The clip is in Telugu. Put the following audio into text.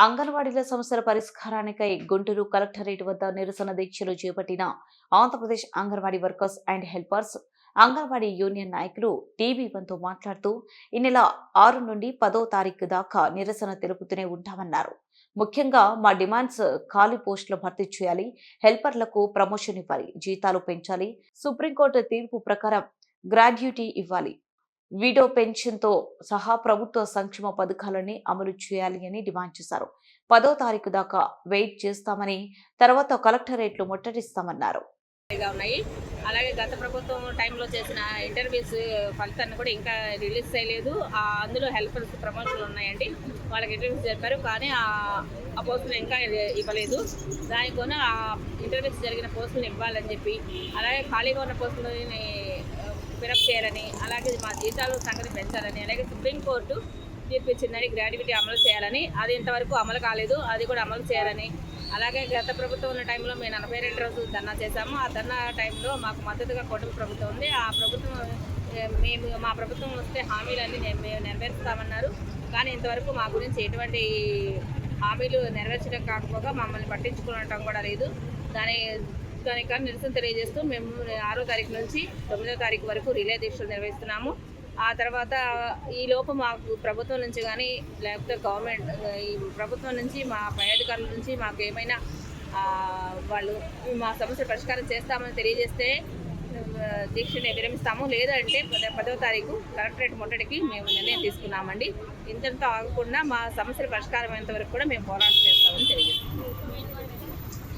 అంగన్వాడీల సమస్యల పరిష్కారానికై గుంటూరు కలెక్టరేట్ వద్ద నిరసన దీక్షలు చేపట్టిన Andhra Pradesh anganwadi workers and helpers anganwadi union నాయకులు టీవీ వన్తో మాట్లాడుతూ ఈ నెల ఆరు నుండి పదో తారీఖు దాకా నిరసన తెలుపుతూనే ఉంటామన్నారు. ముఖ్యంగా మా డిమాండ్స్ ఖాళీ పోస్టులు భర్తీ చేయాలి హెల్పర్లకు ప్రమోషన్ ఇవ్వాలి జీతాలు పెంచాలి సుప్రీంకోర్టు తీర్పు ప్రకారం గ్రాడ్యుటీ ఇవ్వాలి విడో పెన్షన్తో సహా ప్రభుత్వ సంక్షేమ పథకాలని అమలు చేయాలి అని డిమాండ్ చేశారు. పదో తారీఖు దాకా వెయిట్ చేస్తామని తర్వాత కలెక్టరేట్లు ముట్టడిస్తామన్నారు. ఉన్నాయి. అలాగే గత ప్రభుత్వం టైంలో చేసిన ఇంటర్వ్యూస్ ఫలితాన్ని కూడా ఇంకా రిలీజ్ చేయలేదు. ఆ అందులో హెల్పర్స్ ప్రమోషన్లు ఉన్నాయండి. వాళ్ళకి ఇంటర్వ్యూస్ చెప్పారు. కానీ ఆ ఆ పోస్టులు ఇంకా ఇవ్వలేదు. దానికోన ఆ ఇంటర్వ్యూస్ జరిగిన పోస్టులను ఇవ్వాలని చెప్పి అలాగే ఖాళీగా ఉన్న పోస్టులని పిరప్ చేయాలని అలాగే మా జీతాలు సంగతి పెంచాలని అలాగే సుప్రీంకోర్టు తీర్పు ఇచ్చిందని గ్రాడ్యుటీ అమలు చేయాలని అది ఇంతవరకు అమలు కాలేదు అది కూడా అమలు చేయాలని. అలాగే గత ప్రభుత్వం ఉన్న టైంలో మేము నలభై రెండు రోజులు ధర్నా చేశాము. ఆ ధర్నా టైంలో మాకు మద్దతుగా కూటమి ప్రభుత్వం ఉంది. ఆ ప్రభుత్వం మేము మా ప్రభుత్వం వస్తే హామీలన్నీ మేము నెరవేరుస్తామన్నారు. కానీ ఇంతవరకు మా గురించి ఎటువంటి హామీలు నెరవేర్చడం కాకపోగా మమ్మల్ని పట్టించుకోవటం కూడా లేదు. దాని దానికి నిరసన తెలియజేస్తూ మేము ఆరో తారీఖు నుంచి తొమ్మిదో తారీఖు వరకు రిలే దీక్షలు నిర్వహిస్తున్నాము. ఆ తర్వాత ఈ లోపు మాకు ప్రభుత్వం నుంచి కానీ లేకపోతే గవర్నమెంట్ ఈ ప్రభుత్వం నుంచి మా పై అధికారుల నుంచి మాకు ఏమైనా వాళ్ళు మా సమస్య పరిష్కారం చేస్తామని తెలియజేస్తే దీక్షని విరమిస్తాము. లేదంటే పద- తారీఖు కలెక్టరేట్ ముట్టడికి మేము నిర్ణయం తీసుకున్నామండి. ఇంతటితో ఆగకుండా మా సమస్యల పరిష్కారం అయ్యేంత వరకు కూడా మేము పోరాటం చేస్తామని తెలియజేస్తాము